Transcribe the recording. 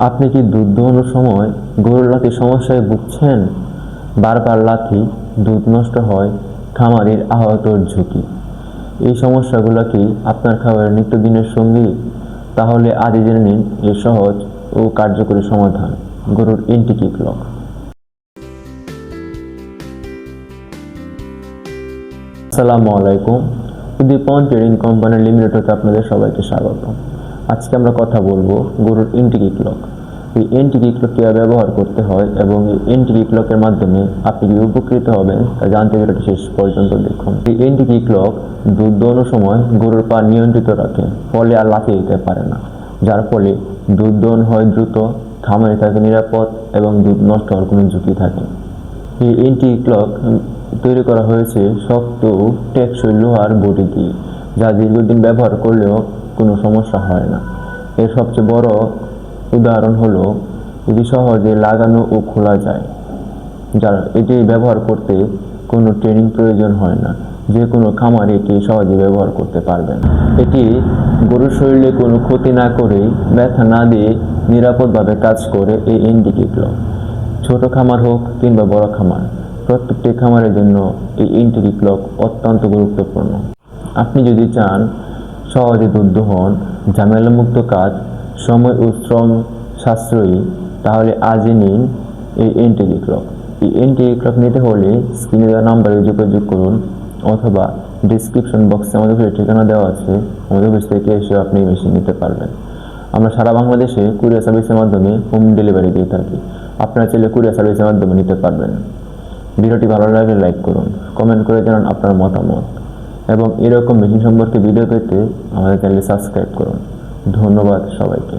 আপনি কি দুধ দোহানোর সময় গরুর লাথি সমস্যায় ভুগছেন? বারবার লাথি, দুধ নষ্ট হয়, খামারের আহতর ঝুঁকি। এই সমস্যাগুলো কি আপনার খাবারের নিত্যদিনের সঙ্গী? তাহলে আজই জেনে নিন এই সহজ ও কার্যকরী সমাধান। গরুর ইনটিকি ক্লক আসসালামু আলাইকুম। উদ্দীপন ট্রেডিং কোম্পানি লিমিটেডে আপনাদের সবাইকে স্বাগত আজকে আমরা কথা বলব গরুর ইনটিকি ক্লক এই এনটিকি ক্লক কীভাবে ব্যবহার করতে হয় এবং এই এনটিকি ক্লকের মাধ্যমে আপনি কি উপকৃত হবেন তা জানতে ভিডিওটি শেষ পর্যন্ত দেখুন। এই এনটিকি ক্লক দুধ দোয়ানোর সময় গরুর পা নিয়ন্ত্রিত রাখে, ফলে আর লাফিয়ে দিতে পারে না। যার ফলে দুধ দোহন হয় দ্রুত খামারে থাকে নিরাপদ এবং দুধ নষ্ট হওয়ার কোনো ঝুঁকি থাকে। এই এন্টি ক্লক তৈরি করা হয়েছে শক্ত, টেকসই লোহার বডি দিয়ে, যা দীর্ঘদিন ব্যবহার করলেও কোনো সমস্যা হয় না। এর সবচেয়ে বড় উদাহরণ হলো, এটি সহজে লাগানো ও খোলা যায়। যার, এটি ব্যবহার করতে কোনো ট্রেনিং প্রয়োজন হয় না। যে কোনো খামারে এটি সহজে ব্যবহার করতে পারবেন এটি গরুর শরীরে কোনো ক্ষতি না করেই ব্যথা না দিয়ে নিরাপদভাবে কাজ করে এই এনডিকি ক্লক ছোট খামার হোক কিংবা বড় খামার, প্রত্যেকটি খামারের জন্য এই ইনটিকি ক্লক অত্যন্ত গুরুত্বপূর্ণ। আপনি যদি চান সহজে দুধ দোহন ঝামেলামুক্ত কাজ, সময় ও শ্রম সাশ্রয়ী। তাহলে আজই নিন এই এনটিকি ক্লক এই এনটিকি ক্লক নিতে হলে স্ক্রিনে দেওয়া নাম্বারে যোগাযোগ করুন অথবা ডিসক্রিপশন বক্সে আমাদের অফিসের ঠিকানা দেওয়া আছে। আমাদের অফিস থেকে এসে আপনি মেশিন নিতে পারবেন। আমরা সারা বাংলাদেশে কুরিয়ার সার্ভিসের মাধ্যমে হোম ডেলিভারি দিয়ে থাকি। আপনারা চাইলে কুরিয়ার সার্ভিসের মাধ্যমে নিতে পারবেন। ভিডিওটি ভালো লাগলে লাইক করুন। কমেন্ট করে জানান আপনার মতামত। এবং এরকম মেশিন সম্পর্কে ভিডিও পেতে আমাদের চ্যানেলটি সাবস্ক্রাইব করুন। ধন্যবাদ সবাইকে।